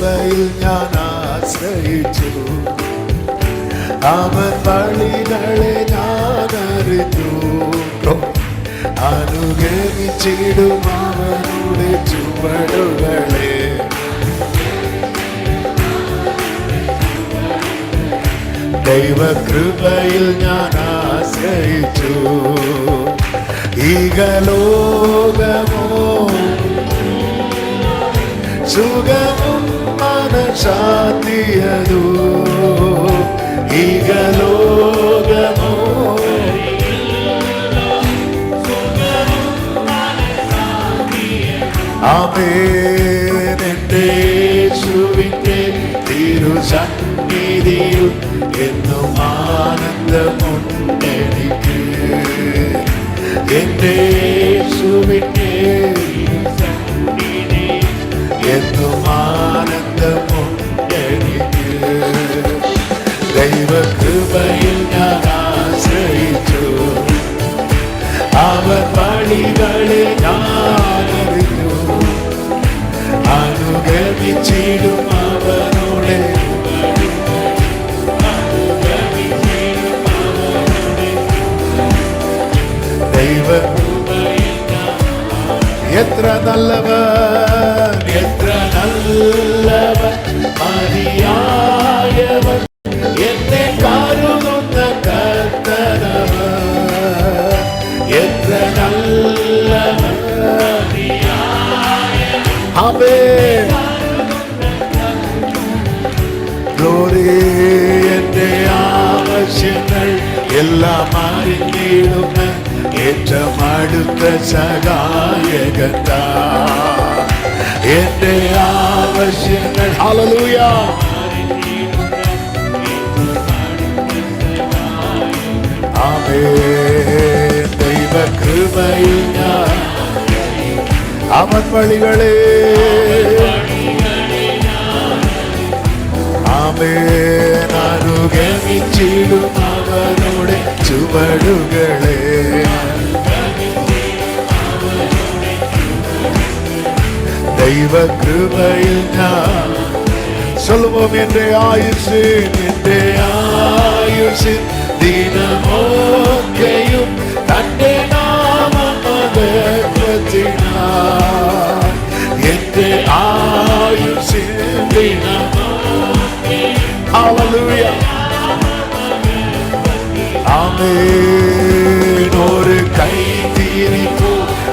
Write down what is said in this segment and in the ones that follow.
കൃപയിൽ ഞാൻ ആശ്രയിച്ചു. അവൻ വഴികളെ ഞാൻ അറിഞ്ഞു. അനുഗമിച്ചിടും അവനുടെ ചുവടുകളെ. ദൈവകൃപയിൽ ഞാൻ ആശ്രയിച്ചു. ഈ സുഖമും മനശാന്തിയതു ഈഗലോകമോ ആമേനെന്റെ യേശുവിന്റെ തിരുസന്നിധിയിൽ എന്നും ആനന്ദമുണ്ടെനിക്ക്. എന്റെ യേശുവിന്റെ അനുഗമിച്ചിടും അവനോടെ. ദൈവ എത്ര നല്ലവ എത്ര നല്ലവ മതിയായവൻ. എന്നെ കാരുന്ന കർത്തനവൻ. എത്ര നല്ലവൻ. അവേ ഗ്ലോറി എന്റെ ആവശ്യങ്ങൾ എല്ലാം അറിഞ്ഞിടുന്ന ഏറ്റവും അടുത്ത സഹായകത്ത എന്റെ ആവശ്യങ്ങൾ ഹല്ലേലൂയ ആമേ ദൈവ കൃപയിൽ ഞാൻ അവൻ വഴികളെ നിന്ന് അനുഗമിച്ചിടും അവരുടെ ചുവടുകളെ. ദൈവകൃപയിൽ ഞാൻ സ്വൽപ്പം എന്റെ ആയുസ് എന്റെ ആയുസ് ദിനമോക്കെയും തന്റെ നാമത്തിനാ എന്റെ ആയുസ് ദിനമോ நான் ஒரு கை தீரிப்போ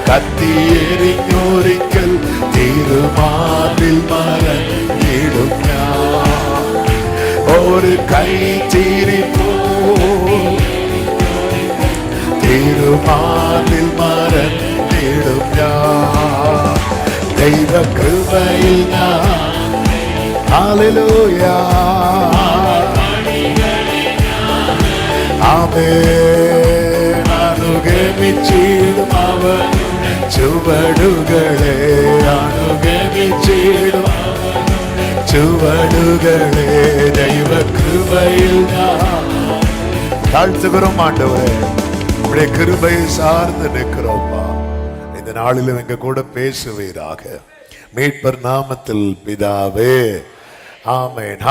கத்தி எரிஞோரிக்கல் திருமாலில் மரன் இடும் ஒரு கை தீரிப்போ திருமாலில் மரன் இடும் தெய்வ கிருபையில் நான். Hallelujah. അനുഗമിച്ചിടും അവൻ ചുവടുകളെ അനുഗമിച്ചിടും ചുവടുകളെ ദൈവകൃപയിൽ நான் தாழ்த்துகிறோம் ஆண்டவரே உடைய கிருபையை சார்ந்து நிற்கிறோம்ப்பா இந்த நாளிலும் எங்க கூட பேசுவீராக மீட்பர் நாமத்தில் பிதாவே ஆமென்